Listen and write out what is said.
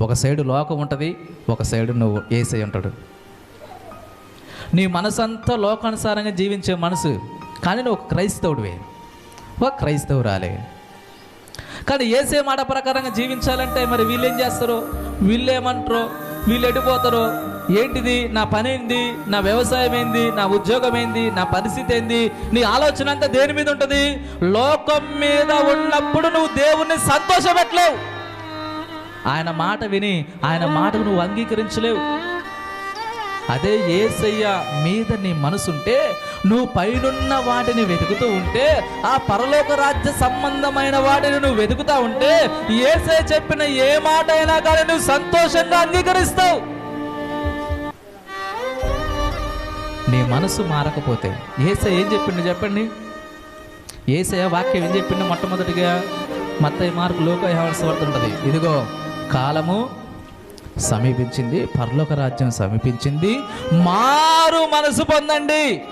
ఒక సైడు లోకం ఉంటుంది ఒక సైడు నువ్వు ఏసై ఉంటాడు. నీ మనసంతా లోకానుసారంగా జీవించే మనసు కానీ నువ్వు ఒక క్రైస్తవుడివే. ఒక క్రైస్తవురాలే. కానీ ఏసే మాట ప్రకారంగా జీవించాలంటే మరి వీళ్ళు ఏం చేస్తారు? వీళ్ళు ఏమంటారు? వీళ్ళు ఎడిపోతారు? ఏంటిది? నా పని ఏంది? నా వ్యవసాయం ఏంది? నా ఉద్యోగం ఏంది? నా పరిస్థితి ఏంది? నీ ఆలోచన అంతా దేని మీద ఉంటుంది? లోకం మీద ఉన్నప్పుడు నువ్వు దేవుణ్ణి సంతోషపెట్టలేవు. ఆయన మాట విని ఆయన మాటకు నువ్వు అంగీకరించలేవు. అదే ఏసయ్య మీద నీ మనసుంటే నువ్వు పైనున్న వాటిని వెతుకుతూ ఉంటే ఆ పరలోక రాజ్య సంబంధమైన వాటిని నువ్వు వెతుకుతా ఉంటే ఏసయ్య చెప్పిన ఏ మాట అయినా కానీ నువ్వు సంతోషంగా అంగీకరిస్తావు. నీ మనసు మారకపోతే ఏసయ్య ఏం చెప్పిండు చెప్పండి? ఏసయ్య వాక్యం ఏం చెప్పిండు మొట్టమొదటిగా? మత్తయ్య మార్కు లోక ఉంటుంది. ఇదిగో కాలము సమీపించింది పరలోక రాజ్యం సమీపించింది. మారు మనసు పొందండి.